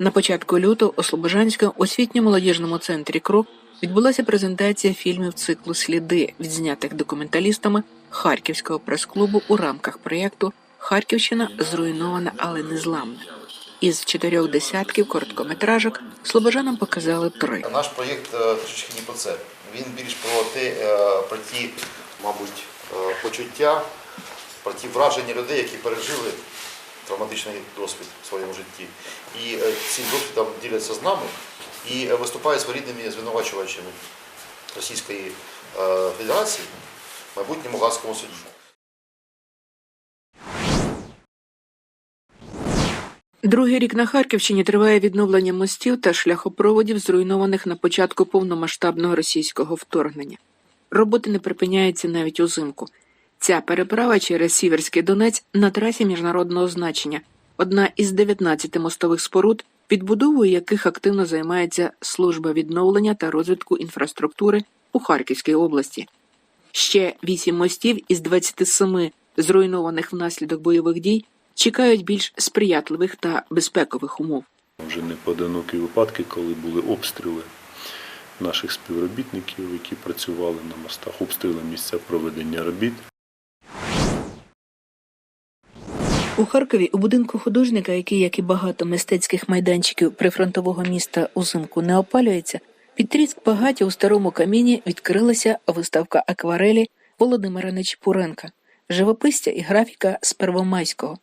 На початку лютого у Слобожанському освітньо-молодіжному центрі Крок відбулася презентація фільмів циклу Сліди, відзнятих документалістами Харківського прес-клубу у рамках проєкту Харківщина зруйнована, але не зламна. Із чотирьох десятків короткометражок слобожанам показали три. Наш проєкт е, трішки не про це. Він більш про те, е, про ті, мабуть, е, почуття, про ті враження людей, які пережили травматичний досвід в своєму житті. І е, цим досвідом діляться з нами і е, виступають своєрідними звинувачувачами Російської е, Федерації в майбутньому Гаазькому суді. Другий рік на Харківщині триває відновлення мостів та шляхопроводів, зруйнованих на початку повномасштабного російського вторгнення. Роботи не припиняються навіть узимку. Ця переправа через Сіверський Донець на трасі міжнародного значення, одна із 19 мостових споруд, підбудовою яких активно займається служба відновлення та розвитку інфраструктури у Харківській області. Ще вісім мостів із 27 зруйнованих внаслідок бойових дій чекають більш сприятливих та безпекових умов. Вже не поодинокі випадки, коли були обстріли наших співробітників, які працювали на мостах, обстріли місця проведення робіт. У Харкові у будинку художника, який, як і багато мистецьких майданчиків прифронтового міста узимку не опалюється, під тріск багаття у старому каміні відкрилася виставка акварелі Володимира Нечіпуренка, живописця і графіка з Первомайського.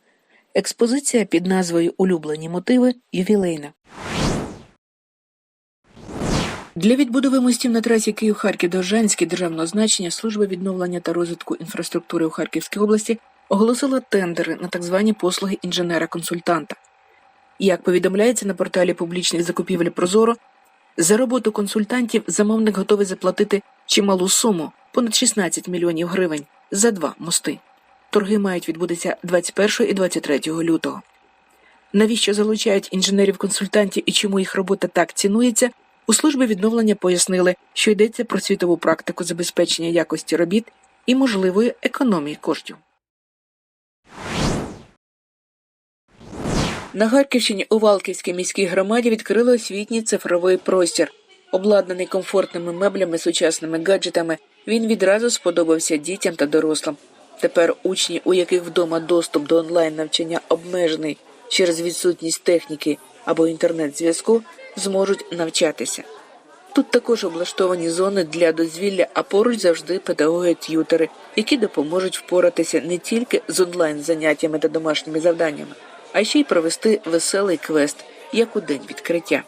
Експозиція під назвою Улюблені мотиви ювілейна. Для відбудови мостів на трасі Київ-Харків Довжанський державного значення служба відновлення та розвитку інфраструктури у Харківській області оголосила тендери на так звані послуги інженера-консультанта. Як повідомляється на порталі публічних закупівель Прозоро, за роботу консультантів замовник готовий заплатити чималу суму понад 16 мільйонів гривень за два мости. Торги мають відбутися 21 і 23 лютого. Навіщо залучають інженерів-консультантів і чому їх робота так цінується? У службі відновлення пояснили, що йдеться про світову практику забезпечення якості робіт і можливої економії коштів. На Харківщині у Валківській міській громаді відкрили освітній цифровий простір. Обладнаний комфортними меблями, сучасними гаджетами, він відразу сподобався дітям та дорослим. Тепер учні, у яких вдома доступ до онлайн навчання обмежений через відсутність техніки або інтернет-зв'язку, зможуть навчатися. Тут також облаштовані зони для дозвілля, а поруч завжди педагоги-т'ютери, які допоможуть впоратися не тільки з онлайн заняттями та домашніми завданнями, а ще й провести веселий квест, як у день відкриття.